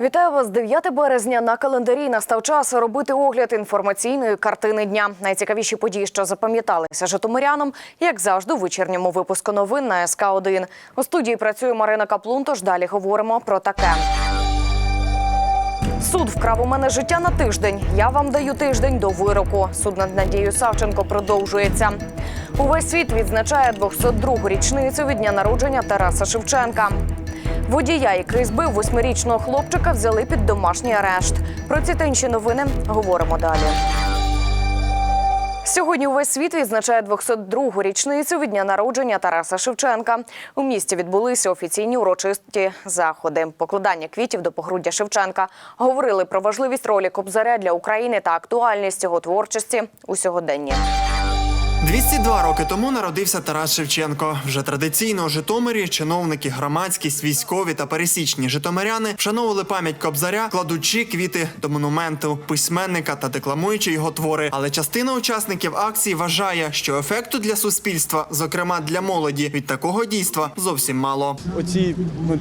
Вітаю вас 9 березня. На календарі настав час робити огляд інформаційної картини дня. Найцікавіші події, що запам'яталися житомирянам, як завжди, у вечірньому випуску новин на СК 1 У студії працює Марина Каплун. Тож далі говоримо про таке. Суд вкрав у мене життя на тиждень. Я вам даю тиждень до вироку. Суд над Надією Савченко продовжується. Увесь світ відзначає 202-гу річницю від дня народження Тараса Шевченка. Водія, який збив восьмирічного хлопчика, взяли під домашній арешт. Про ці та інші новини говоримо далі. Сьогодні увесь світ відзначає 202-гу річницю від дня народження Тараса Шевченка. У місті відбулися офіційні урочисті заходи. Покладання квітів до погруддя Шевченка говорили про важливість ролі Кобзаря для України та актуальність його творчості у сьогоденні. 202 роки тому народився Тарас Шевченко. Вже традиційно у Житомирі чиновники, громадськість, військові та пересічні житомиряни вшановували пам'ять Кобзаря, кладучи квіти до монументу письменника та декламуючи його твори. Але частина учасників акції вважає, що ефекту для суспільства, зокрема для молоді, від такого дійства зовсім мало. Оці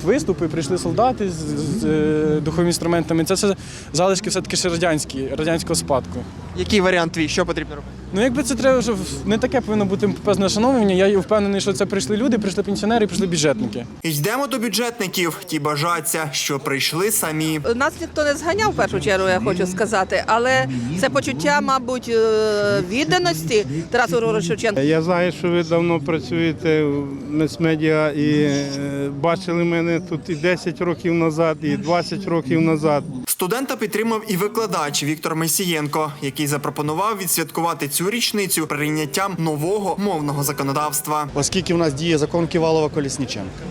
виступи прийшли солдати з, з, е, духовими інструментами. Це все залишки все-таки ще радянські, радянського спадку. Який варіант твій? Що потрібно робити? Ну якби це треба вже в- не таке повинно бути певне шановлення. Я впевнений, що це прийшли люди, прийшли пенсіонери, прийшли бюджетники. Йдемо до бюджетників. Ті бажаться, що прийшли самі. Нас ніхто не зганяв в першу чергу, я хочу сказати, але це почуття, мабуть, е, відданості Тарасу Григоровичу Я знаю, що ви давно працюєте в мас-медіа і е, бачили мене тут і 10 років назад, і 20 років назад. Студента підтримав і викладач Віктор Месієнко, який запропонував відсвяткувати цю річницю прийняттям нового мовного законодавства. оскільки в нас діє закон Ківалова Колісніченка.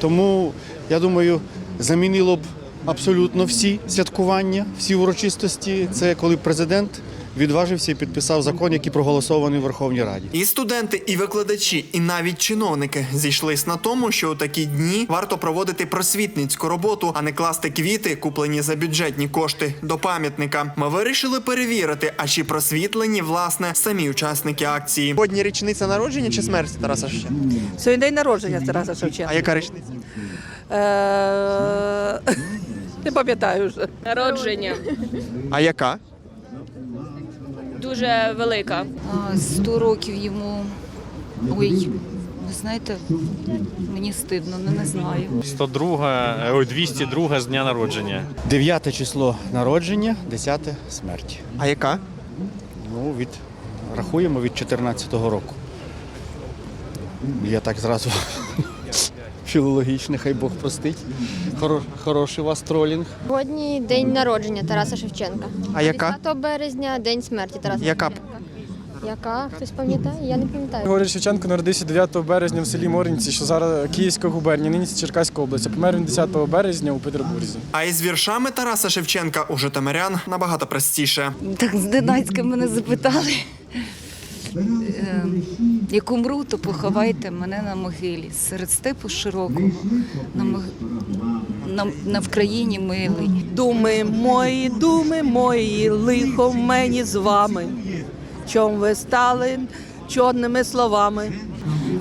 Тому, я думаю, замінило б абсолютно всі святкування, всі урочистості. Це коли президент відважився і підписав закон, який проголосований в Верховній Раді. І студенти, і викладачі, і навіть чиновники зійшлись на тому, що у такі дні варто проводити просвітницьку роботу, а не класти квіти, куплені за бюджетні кошти, до пам'ятника. Ми вирішили перевірити, а чи просвітлені власне самі учасники акції. Сьогодні річниця народження чи смерті Тараса Шевченка? Сьогодні день народження Тараса Шевченка. А яка річниця? Е, Не пам'ятаю вже. Народження А яка? Дуже велика. 100 років йому. Ой, ви знаєте, мені стидно, не, не знаю. 102, е, ой, 202 з дня народження. 9 число народження, 10 смерть. А яка? Ну, від рахуємо від 14-го року. Я так зразу філологічний, хай Бог простить. Хоро- хороший у вас тролінг. Сьогодні день народження Тараса Шевченка. А яка? 10 березня день смерті Тараса Яка? Шевченка. Яка? Хтось пам'ятає? Я не пам'ятаю. Григорій Шевченко народився 9 березня в селі Моринці, що зараз Київська губернія, нині це Черкаська область. А Помер він 10 березня у Петербурзі. А із віршами Тараса Шевченка у житомирян набагато простіше. Так зненацька мене запитали. Е, Як умру, то поховайте мене на могилі серед степу широкого, на, мог... на, на Вкраїні милий. Думи мої, думи мої, лихо в мені з вами. Чом ви стали чорними словами?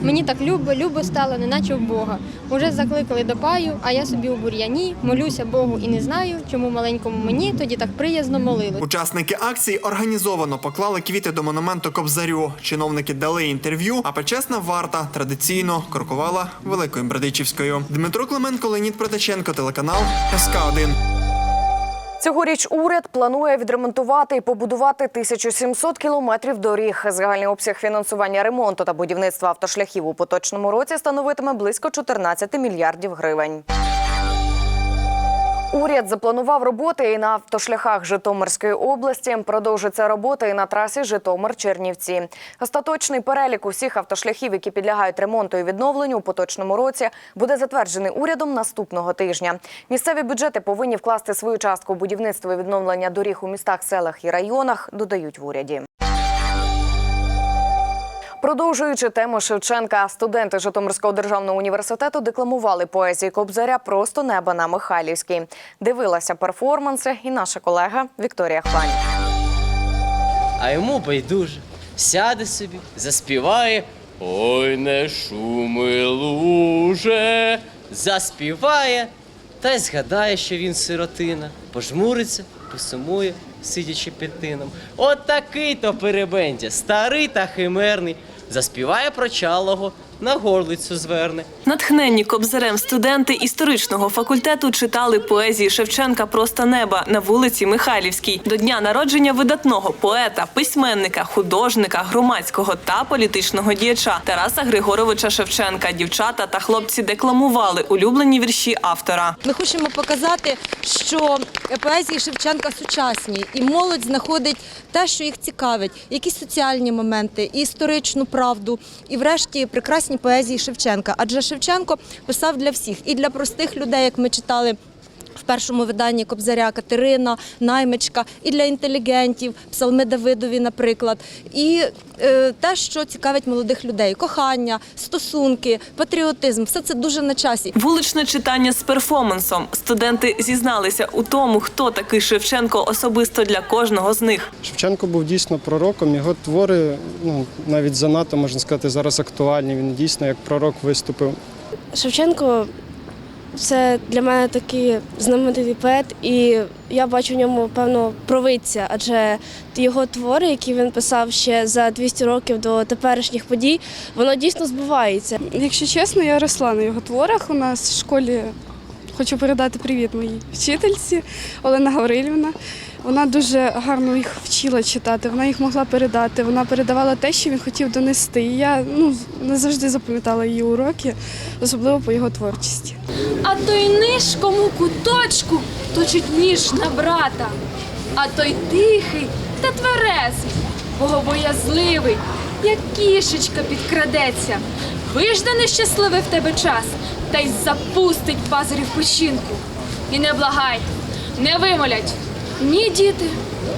Мені так любо, любо стало, неначе в Бога. Уже закликали до паю, а я собі у бур'яні, молюся Богу і не знаю, чому маленькому мені тоді так приязно молилось. Учасники акції організовано поклали квіти до монументу Кобзарю. Чиновники дали інтерв'ю, а почесна варта традиційно крокувала Великою Бердичівською. Дмитро Клименко, Леонід Протаченко, телеканал СК 1 Цьогоріч уряд планує відремонтувати і побудувати 1700 кілометрів доріг. Загальний обсяг фінансування ремонту та будівництва автошляхів у поточному році становитиме близько 14 мільярдів гривень. Уряд запланував роботи і на автошляхах Житомирської області. Продовжиться робота і на трасі Житомир-Чернівці. Остаточний перелік усіх автошляхів, які підлягають ремонту і відновленню у поточному році, буде затверджений урядом наступного тижня. Місцеві бюджети повинні вкласти свою частку у будівництво і відновлення доріг у містах, селах і районах, додають в уряді. Продовжуючи тему Шевченка, студенти Житомирського державного університету декламували поезії Кобзаря просто неба на Михайлівській. Дивилася перформанси і наша колега Вікторія Хвань. а йому байдуже. Сяде собі, заспіває. Ой, не шуми луже, заспіває та й згадає, що він сиротина, пожмуриться, посумує, сидячи під тином. От такий то перебендя, старий та химерний, заспіває про чалого, на горлицю зверне. Натхненні кобзарем студенти історичного факультету читали поезії Шевченка Просто неба на вулиці Михайлівській до дня народження видатного поета, письменника, художника, громадського та політичного діяча Тараса Григоровича Шевченка. Дівчата та хлопці декламували улюблені вірші автора. Ми хочемо показати, що поезії Шевченка сучасні, і молодь знаходить те, що їх цікавить, якісь соціальні моменти, і історичну правду, і врешті прекрасні поезії Шевченка. Адже Шевченко писав для всіх і для простих людей, як ми читали. В першому виданні Кобзаря Катерина, Наймичка, і для інтелігентів, псалми Давидові, наприклад, і е, те, що цікавить молодих людей: кохання, стосунки, патріотизм все це дуже на часі. Вуличне читання з перформансом. Студенти зізналися у тому, хто такий Шевченко особисто для кожного з них. Шевченко був дійсно пророком. Його твори, ну навіть занадто можна сказати, зараз актуальні. Він дійсно як пророк виступив. Шевченко це для мене такий знаменитий поет, і я бачу в ньому певно провидця, адже його твори, які він писав ще за 200 років до теперішніх подій, воно дійсно збувається. Якщо чесно, я росла на його творах. У нас в школі хочу передати привіт моїй вчительці Олена Гаврилівна. Вона дуже гарно їх вчила читати, вона їх могла передати. Вона передавала те, що він хотів донести. І я ну, не завжди запам'ятала її уроки, особливо по його творчості. А той нишком у куточку точить ніж на брата, а той тихий та тверезий, богобоязливий, як кішечка підкрадеться. Вижде нещасливий в тебе час, та й запустить пазурі в печінку. І не благай, не вимолять ні діти,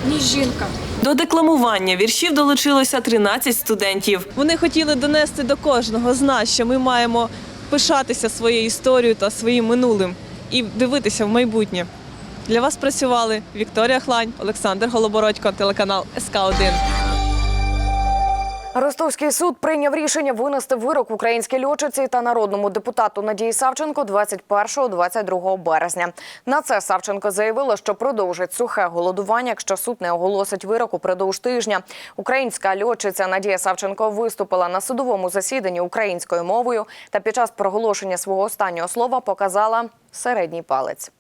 ні жінка. До декламування віршів долучилося 13 студентів. Вони хотіли донести до кожного з нас, що ми маємо пишатися своєю історією та своїм минулим і дивитися в майбутнє. Для вас працювали Вікторія Хлань, Олександр Голобородько, телеканал СК 1 Ростовський суд прийняв рішення винести вирок українській льотчиці та народному депутату Надії Савченко 21-22 березня. На це Савченко заявила, що продовжить сухе голодування, якщо суд не оголосить вирок упродовж тижня. Українська льотчиця Надія Савченко виступила на судовому засіданні українською мовою та під час проголошення свого останнього слова показала середній палець.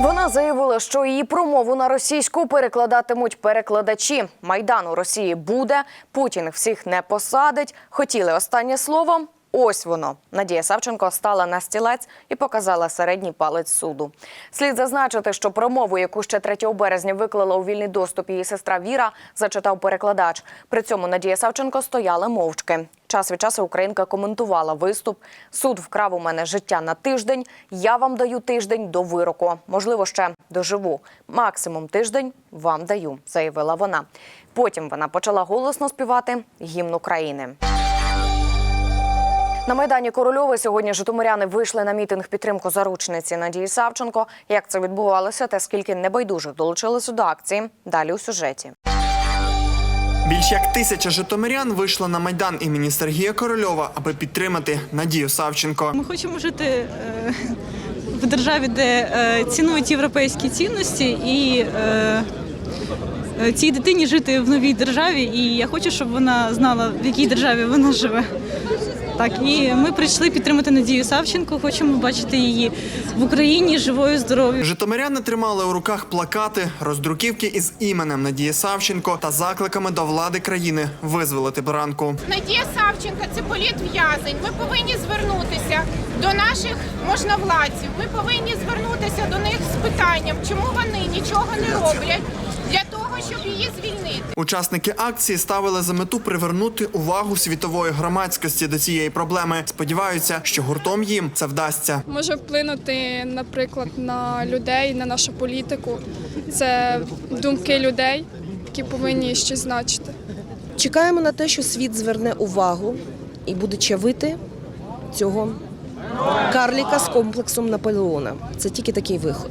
Вона заявила, що її промову на російську перекладатимуть перекладачі. Майдан у Росії буде. Путін всіх не посадить. Хотіли останнє слово. Ось воно. Надія Савченко стала на стілець і показала середній палець суду. Слід зазначити, що промову, яку ще 3 березня виклала у вільний доступ її сестра Віра, зачитав перекладач. При цьому Надія Савченко стояла мовчки. Час від часу Українка коментувала виступ. Суд вкрав у мене життя на тиждень. Я вам даю тиждень до вироку. Можливо, ще доживу. Максимум тиждень вам даю, заявила вона. Потім вона почала голосно співати гімн України. На майдані Корольова сьогодні житомиряни вийшли на мітинг підтримку заручниці Надії Савченко. Як це відбувалося та скільки небайдужих долучилися до акції? Далі у сюжеті. Більш як тисяча житомирян вийшли на майдан імені Сергія Корольова, аби підтримати Надію Савченко. Ми хочемо жити е, в державі, де е, цінують європейські цінності, і е, цій дитині жити в новій державі. І я хочу, щоб вона знала, в якій державі вона живе. Так, і ми прийшли підтримати Надію Савченко. Хочемо бачити її в Україні живою, здоровою. Житомиряни тримали у руках плакати, роздруківки із іменем Надії Савченко та закликами до влади країни визволити бранку. Надія Савченка це політв'язень. Ми повинні звернутися до наших можновладців. Ми повинні звернутися до них з питанням, чому вони нічого не роблять для того, щоб її звільнити. Учасники акції ставили за мету привернути увагу світової громадськості до цієї проблеми. Сподіваються, що гуртом їм це вдасться. Може вплинути, наприклад, на людей, на нашу політику. Це думки людей, які повинні щось значити. Чекаємо на те, що світ зверне увагу і буде чавити цього карліка з комплексом Наполеона. Це тільки такий виход.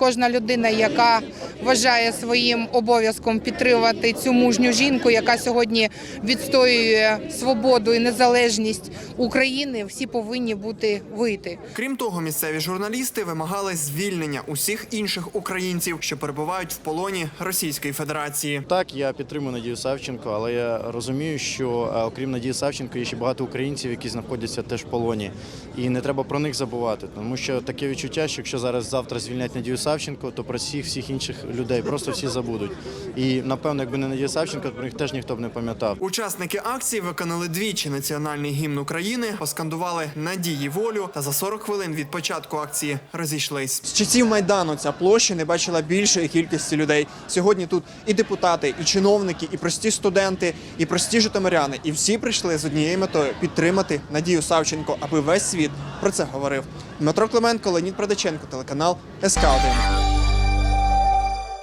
Кожна людина, яка вважає своїм обов'язком підтримувати цю мужню жінку, яка сьогодні відстоює свободу і незалежність України, всі повинні бути вийти. Крім того, місцеві журналісти вимагали звільнення усіх інших українців, що перебувають в полоні Російської Федерації. Так, я підтримую Надію Савченко, але я розумію, що е, окрім Надії Савченко є ще багато українців, які знаходяться теж в полоні. І не треба про них забувати, тому що таке відчуття, що якщо зараз завтра звільнять Надію Савченко, то про всіх всіх інших людей просто всі забудуть. І напевно, якби не Надія Савченко, то про них теж ніхто б не пам'ятав. Учасники акції виконали двічі національний гімн України, поскандували надії волю та за 40 хвилин від початку акції розійшлись. З часів Майдану ця площа не бачила більшої кількості людей. Сьогодні тут і депутати, і чиновники, і прості студенти, і прості житомиряни. І всі прийшли з однією метою підтримати Надію Савченко, аби весь світ про це говорив. Дмитро Клименко, Леонід Продаченко, телеканал СК 1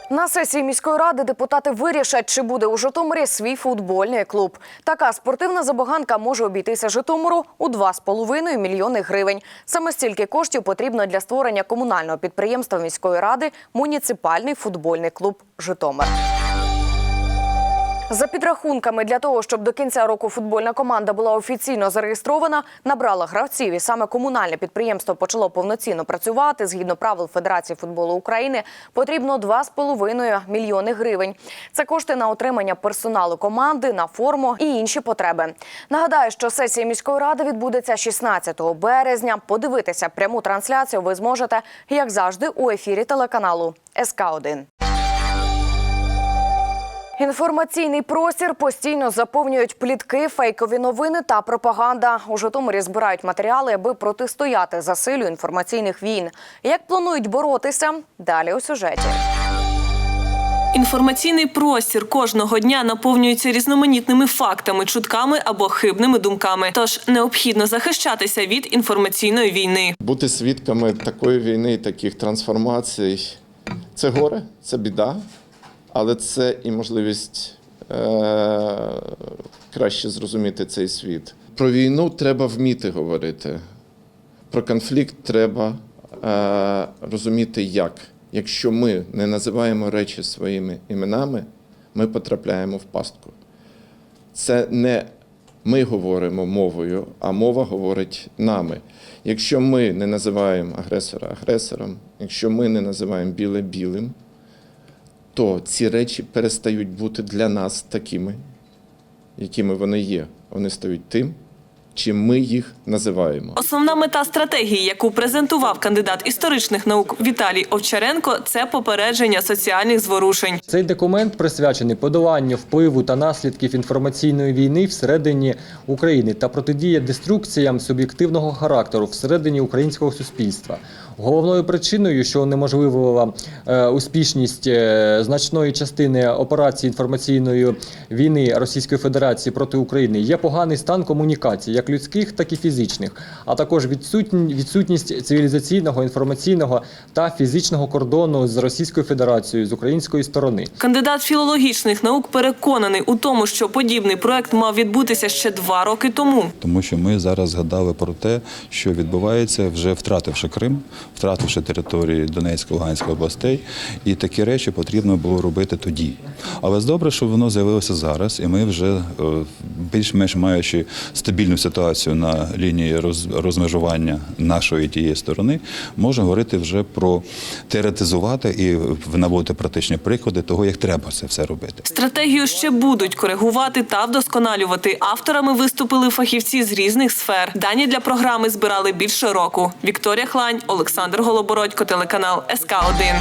На сесії міської ради депутати вирішать, чи буде у Житомирі свій футбольний клуб. Така спортивна забаганка може обійтися Житомиру у 2,5 мільйони гривень. Саме стільки коштів потрібно для створення комунального підприємства міської ради муніципальний футбольний клуб Житомир. За підрахунками, для того, щоб до кінця року футбольна команда була офіційно зареєстрована, набрала гравців, і саме комунальне підприємство почало повноцінно працювати згідно правил Федерації футболу України. Потрібно 2,5 мільйони гривень. Це кошти на отримання персоналу команди, на форму і інші потреби. Нагадаю, що сесія міської ради відбудеться 16 березня. Подивитися пряму трансляцію ви зможете, як завжди, у ефірі телеканалу СК 1 Інформаційний простір постійно заповнюють плітки, фейкові новини та пропаганда. У Житомирі збирають матеріали, аби протистояти засилю інформаційних війн. Як планують боротися? Далі у сюжеті. Інформаційний простір кожного дня наповнюється різноманітними фактами, чутками або хибними думками. Тож необхідно захищатися від інформаційної війни. Бути свідками такої війни, таких трансформацій це горе, це біда, але це і можливість е- краще зрозуміти цей світ. Про війну треба вміти говорити. Про конфлікт треба е- розуміти як. Якщо ми не називаємо речі своїми іменами, ми потрапляємо в пастку. Це не ми говоримо мовою, а мова говорить нами. Якщо ми не називаємо агресора агресором, якщо ми не називаємо біле білим, то ці речі перестають бути для нас такими, якими вони є. Вони стають тим, чим ми їх називаємо. Основна мета стратегії, яку презентував кандидат історичних наук Віталій Овчаренко, це попередження соціальних зворушень. Цей документ присвячений подоланню впливу та наслідків інформаційної війни всередині України та протидія деструкціям суб'єктивного характеру всередині українського суспільства. Головною причиною, що унеможливила е, успішність е, значної частини операції інформаційної війни Російської Федерації проти України, є поганий стан комунікацій, як людських, так і фізичних, а також відсутні- відсутність цивілізаційного, інформаційного та фізичного кордону з Російською Федерацією з української сторони. Кандидат філологічних наук переконаний у тому, що подібний проект мав відбутися ще два роки тому. Тому що ми зараз згадали про те, що відбувається, вже втративши Крим, втративши території Донецької, Луганської областей, і такі речі потрібно було робити тоді. Але добре, що воно з'явилося зараз, і ми вже е, більш-менш маючи стабільну ситуацію на лінії роз- розмежування нашої тієї сторони, можна говорити вже про теоретизувати і наводити практичні приклади того, як треба це все робити. Стратегію ще будуть коригувати та вдосконалювати. Авторами виступили фахівці з різних сфер. Дані для програми збирали більше року. Вікторія Хлань, Олександр Голобородько, телеканал СК 1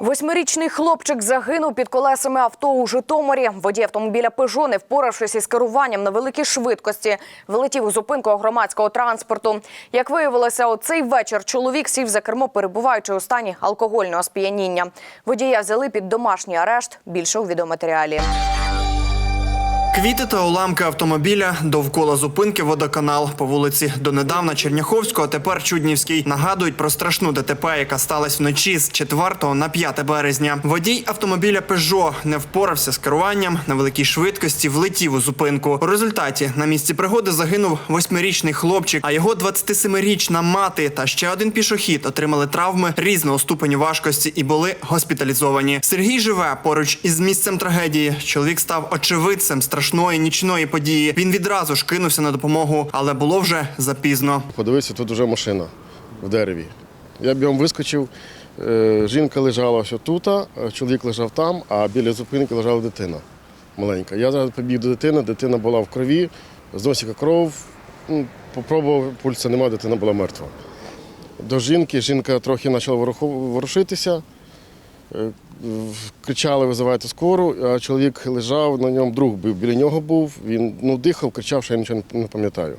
Восьмирічний хлопчик загинув під колесами авто у Житомирі. Водій автомобіля «Пежо», не впоравшись із керуванням на великій швидкості, вилетів у зупинку громадського транспорту. Як виявилося, у цей вечір чоловік сів за кермо, перебуваючи у стані алкогольного сп'яніння. Водія взяли під домашній арешт. Більше у відеоматеріалі. Квіти та уламки автомобіля довкола зупинки водоканал по вулиці донедавна Черняховського, а тепер Чуднівський нагадують про страшну ДТП, яка сталася вночі з 4 на 5 березня. Водій автомобіля Peugeot не впорався з керуванням на великій швидкості, влетів у зупинку. У результаті на місці пригоди загинув восьмирічний хлопчик, а його 27-річна мати та ще один пішохід отримали травми різного ступеню важкості і були госпіталізовані. Сергій живе поруч із місцем трагедії. Чоловік став очевидцем страшної нічної події. Він відразу ж кинувся на допомогу, але було вже запізно. Подивився, тут вже машина в дереві. Я бігом вискочив, е, жінка лежала ось тут, чоловік лежав там, а біля зупинки лежала дитина маленька. Я зараз побіг до дитини, дитина була в крові, з носика кров. Ну, Попробував, пульсу немає, дитина була мертва. До жінки, жінка трохи почала ворушитися, е, кричали, визивайте скору, а чоловік лежав, на ньому друг був, біля нього був, він ну, дихав, кричав, що я нічого не- не пам'ятаю.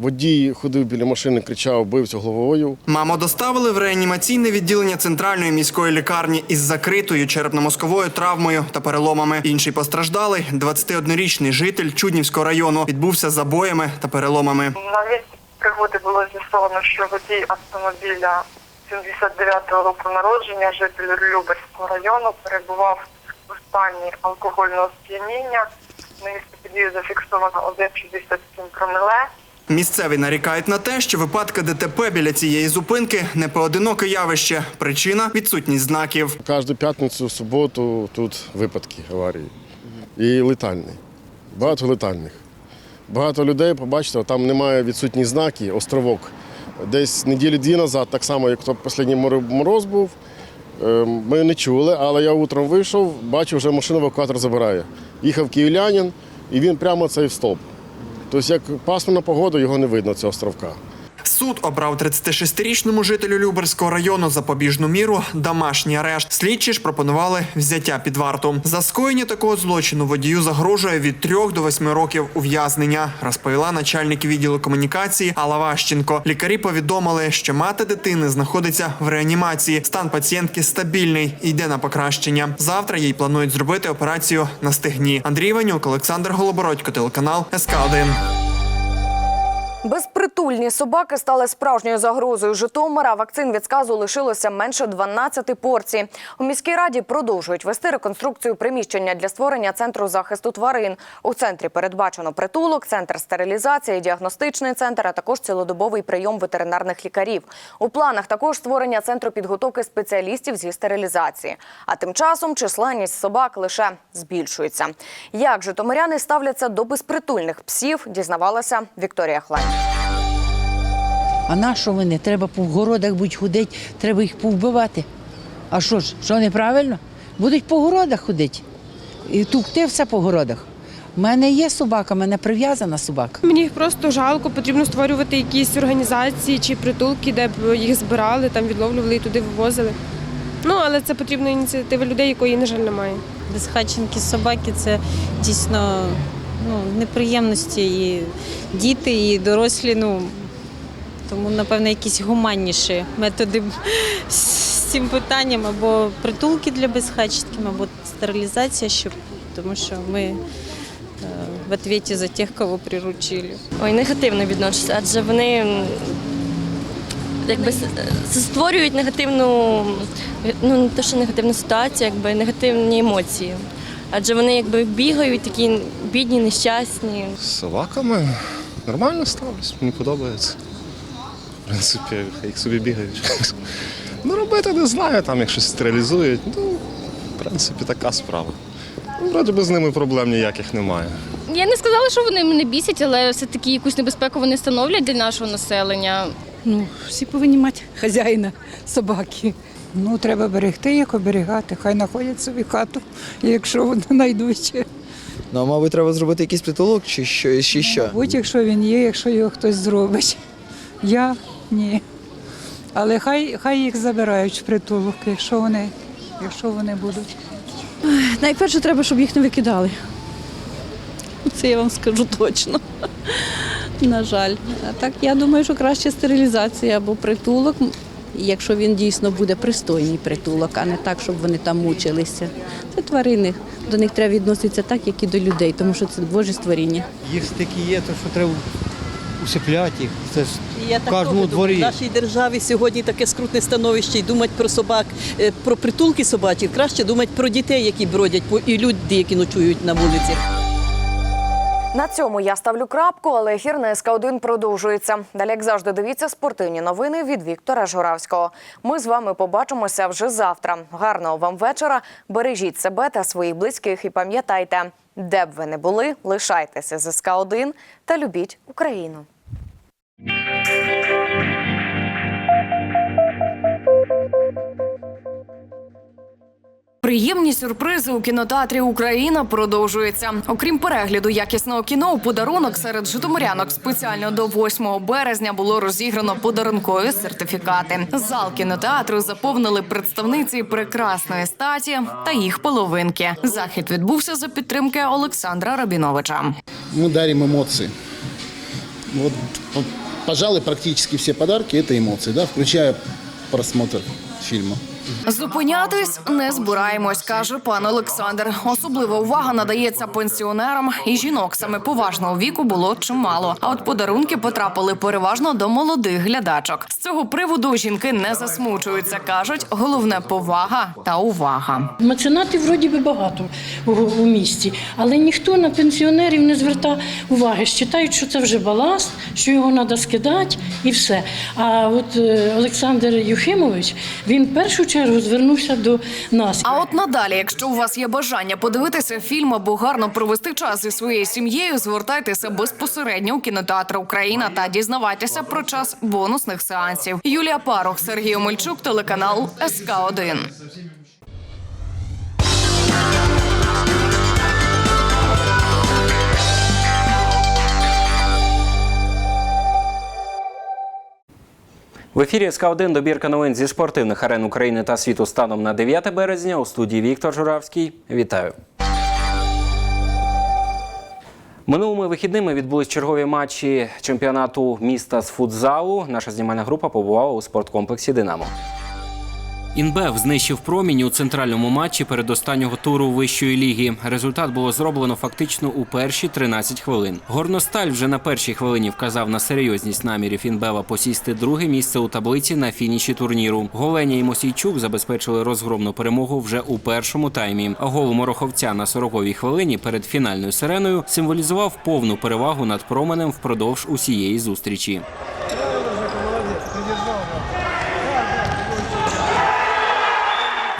Водій ходив біля машини, кричав, бився головою. Маму доставили в реанімаційне відділення центральної міської лікарні із закритою черепно-мозковою травмою та переломами. Інший постраждалий, 21-річний житель Чуднівського району, відбувся забоями та переломами. На місці пригоди було з'ясовано, що водій автомобіля 79-го року народження, житель Люберського району, перебував у стані алкогольного сп'яніння. На місці події зафіксовано 1,67 проміле. Місцеві нарікають на те, що випадки ДТП біля цієї зупинки не поодиноке явище. Причина відсутність знаків. Кожну п'ятницю, суботу тут випадки аварії. І летальні. Багато летальних. Багато людей, побачите, там немає відсутні знаки, островок. Десь неділі дві назад, так само, як то останній мороз був, е, ми не чули, але я утром вийшов, бачив, вже машину евакуатор забирає. Їхав київлянин, і він прямо цей в стовп. Тобто, як пасмурна погода, його не видно, цього островка. Суд обрав 36-річному жителю Люберського району запобіжну міру домашній арешт. Слідчі ж пропонували взяття під варту. За скоєння такого злочину водію загрожує від 3 до 8 років ув'язнення, розповіла начальник відділу комунікації Алла Ващенко. Лікарі повідомили, що мати дитини знаходиться в реанімації. Стан пацієнтки стабільний і йде на покращення. Завтра їй планують зробити операцію на стегні. Андрій Ванюк, Олександр Голобородько, телеканал СК 1 Безпритульні собаки стали справжньою загрозою Житомира. Вакцин від сказу лишилося менше 12 порцій. У міській раді продовжують вести реконструкцію приміщення для створення центру захисту тварин. У центрі передбачено притулок, центр стерилізації, діагностичний центр, а також цілодобовий прийом ветеринарних лікарів. У планах також створення центру підготовки спеціалістів зі стерилізації. А тим часом численність собак лише збільшується. Як житомиряни ставляться до безпритульних псів, дізнавалася Вікторія Хлань. А на що вони? Треба по городах будуть ходити, треба їх повбивати. А що ж, що неправильно? Будуть по городах ходити. І тукти все по городах. У мене є собака, у мене прив'язана собака. Мені їх просто жалко, потрібно створювати якісь організації чи притулки, де б їх збирали, там відловлювали і туди вивозили. Ну, але це потрібна ініціатива людей, якої, на жаль, немає. Безхатченки собаки це дійсно ну, неприємності і діти, і дорослі. Ну, тому, напевно, якісь гуманніші методи з цим питанням або притулки для безхатченків, або стерилізація, щоб, тому що ми е, в відповіді за тих, кого приручили. Ой, негативно відношуся, адже вони якби с- створюють негативну, ну не те, що негативну ситуацію, якби негативні емоції. Адже вони якби бігають, такі бідні, нещасні. З собаками нормально ставлюсь, мені подобається. В принципі, як собі бігають. Ну, робити не знаю, там як щось стерилізують. Ну, в принципі, така справа. Ну, вроді би з ними проблем ніяких немає. Я не сказала, що вони мене бісять, але все-таки якусь небезпеку вони становлять для нашого населення. Ну, всі повинні мати хазяїна собаки. Ну, треба берегти їх, оберігати. Хай знаходять собі хату, якщо вони знайдуть. Ну, а, мабуть, треба зробити якийсь притулок чи що? Чи що? Будь якщо він є, якщо його хтось зробить. Я ні. Але хай, хай їх забирають в притулок, якщо вони, якщо вони будуть. Найперше треба, щоб їх не викидали. Це я вам скажу точно. На жаль. А так я думаю, що краще стерилізація або притулок. І якщо він дійсно буде пристойний притулок, а не так, щоб вони там мучилися. Це тварини. До них треба відноситися так, як і до людей, тому що це Боже створіння. Їх стільки є, то що треба усипляти їх. Це ж Я в так кожному думаю, дворі. в нашій державі сьогодні таке скрутне становище і думати про собак, е, про притулки собачі, краще думати про дітей, які бродять, по- і люди, які ночують на вулиці. На цьому я ставлю крапку, але ефір на СК 1 продовжується. Далі, як завжди, дивіться спортивні новини від Віктора Журавського. Ми з вами побачимося вже завтра. Гарного вам вечора. Бережіть себе та своїх близьких і пам'ятайте, де б ви не були, лишайтеся з СК 1 та любіть Україну. Приємні сюрпризи у кінотеатрі Україна продовжуються. Окрім перегляду якісного кіно, у подарунок серед житомирянок спеціально до 8 березня було розіграно подарункові сертифікати. Зал кінотеатру заповнили представниці прекрасної статі та їх половинки. Захід відбувся за підтримки Олександра Рабіновича. мы дарим эмоции. Вот, п- пожалуй, практически все подарки это эмоции, да, включая просмотр фильма. Зупинятись не збираємось, каже пан Олександр. Особлива увага надається пенсіонерам і жінок. Саме поважного віку було чимало. А от подарунки потрапили переважно до молодих глядачок. З цього приводу жінки не засмучуються. кажуть, головне повага та увага. Меценатів вроді би багато у, у місті, але ніхто на пенсіонерів не звертає уваги. Считають, що це вже баласт, що його треба скидати і все. А от е, Олександр Юхимович він першу чергу звернувся до нас. А от надалі, якщо у вас є бажання подивитися фільм або гарно провести час зі своєю сім'єю, звертайтеся безпосередньо у кінотеатр Україна та дізнавайтеся про час бонусних сеансів. Юлія Парух, Сергій Омельчук, телеканал СК 1 В ефірі СК 1 добірка новин зі спортивних арен України та світу станом на 9 березня. У студії Віктор Журавський. Вітаю. Минулими вихідними відбулись чергові матчі чемпіонату міста з футзалу. Наша знімальна група побувала у спорткомплексі Динамо. Інбев знищив промінь у центральному матчі передостаннього туру вищої ліги. Результат було зроблено фактично у перші 13 хвилин. Горносталь вже на першій хвилині вказав на серйозність намірів Інбева посісти друге місце у таблиці на фініші турніру. Голеня і Мосійчук забезпечили розгромну перемогу вже у першому таймі. А гол Мороховця на 40-й хвилині перед фінальною сиреною символізував повну перевагу над променем впродовж усієї зустрічі.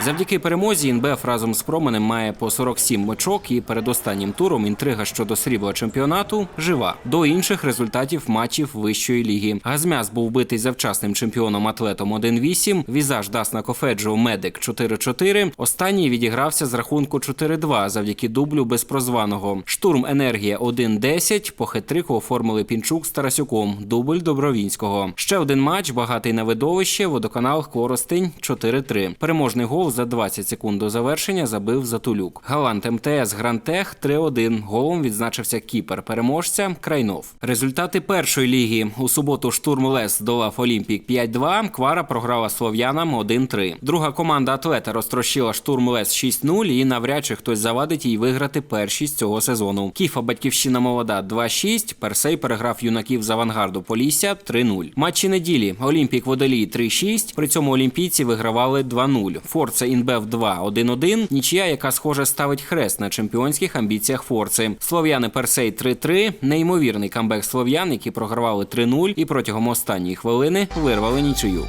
Завдяки перемозі ІНБФ разом з Променем має по 47 очок і перед останнім туром інтрига щодо срібла чемпіонату жива. До інших результатів матчів вищої ліги. Газмяс був битий завчасним чемпіоном атлетом 1-8, візаж Дасна Кофеджо Медик 4-4. Останній відігрався з рахунку 4-2 завдяки дублю безпрозваного. Штурм Енергія 1-10. По хет-трику оформили Пінчук з Тарасюком. Дубль Добровінського. Ще один матч, багатий на видовище. Водоканал Коростень 4-3. Переможний гол за 20 секунд до завершення забив Затулюк. Галант МТС Грантех 3-1. Голом відзначився кіпер переможця Крайнов. Результати першої ліги у суботу штурм Лес долав Олімпік 5-2. Квара програла слов'янам 1-3. Друга команда атлета розтрощила штурм Лес 6-0 і навряд чи хтось завадить їй виграти першість цього сезону. Кіфа Батьківщина молода 2-6. Персей переграв юнаків з авангарду Полісся 3-0. Матчі неділі. Олімпік Водолій 3-6. При цьому олімпійці вигравали 2-0. Форца Інбев 2 1-1. Нічия, яка схоже ставить хрест на чемпіонських амбіціях Форци. Слов'яни Персей 3-3. Неймовірний камбек слов'ян, які програвали 3-0 і протягом останньої хвилини вирвали нічию.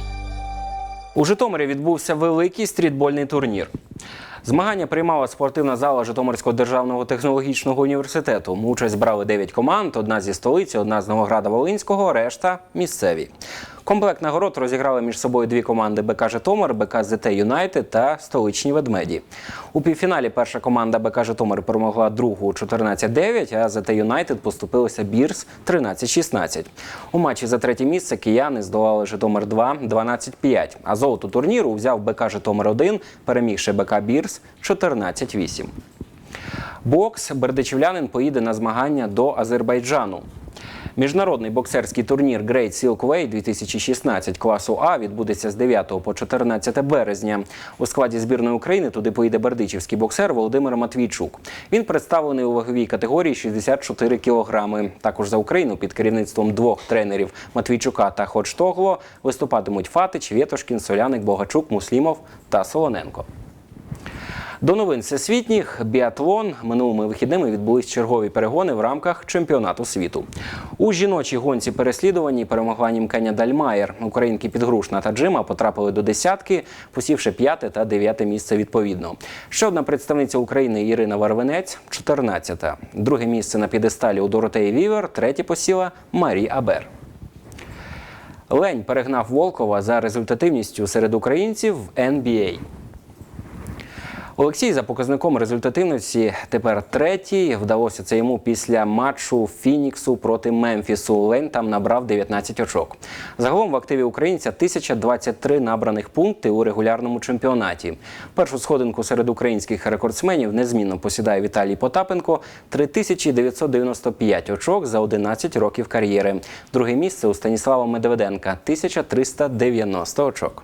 У Житомирі відбувся великий стрітбольний турнір. Змагання приймала спортивна зала Житомирського державного технологічного університету. Участь брали 9 команд: одна зі столиці, одна з Новограда Волинського, решта місцеві. Комплект нагород розіграли між собою дві команди БК Житомир, БК ЗТ Юнайтед та столичні ведмеді. У півфіналі перша команда БК Житомир перемогла другу 14-9, а ЗТ Юнайтед поступилися Бірс 13-16. У матчі за третє місце кияни здолали Житомир 2 12-5. А золото турніру взяв БК Житомир 1, перемігши БК Бірс 14-8. Бокс бердичівлянин поїде на змагання до Азербайджану. Міжнародний боксерський турнір Great Silkway 2016 класу А відбудеться з 9 по 14 березня. У складі збірної України туди поїде бердичівський боксер Володимир Матвійчук. Він представлений у ваговій категорії 64 кілограми. Також за Україну під керівництвом двох тренерів Матвійчука та Ходжтогло виступатимуть Фатич, Вєтошкін, Соляник, Богачук, Муслімов та Солоненко. До новин всесвітніх біатлон минулими вихідними відбулись чергові перегони в рамках чемпіонату світу. У жіночій гонці переслідуванні перемогла німкеня Дальмаєр. Українки Підгрушна та Джима потрапили до десятки, посівши п'яте та дев'яте місце відповідно. Ще одна представниця України Ірина Варвинець, 14-та. Друге місце на підесталі у Доротеї Вівер, третє посіла Марі Абер. Лень перегнав Волкова за результативністю серед українців в NBA. Олексій за показником результативності тепер третій. Вдалося це йому після матчу Фініксу проти Мемфісу. Лень там набрав 19 очок. Загалом в активі українця 1023 набраних пункти у регулярному чемпіонаті. Першу сходинку серед українських рекордсменів незмінно посідає Віталій Потапенко 3995 очок за 11 років кар'єри. Друге місце у Станіслава Медведенка 1390 очок.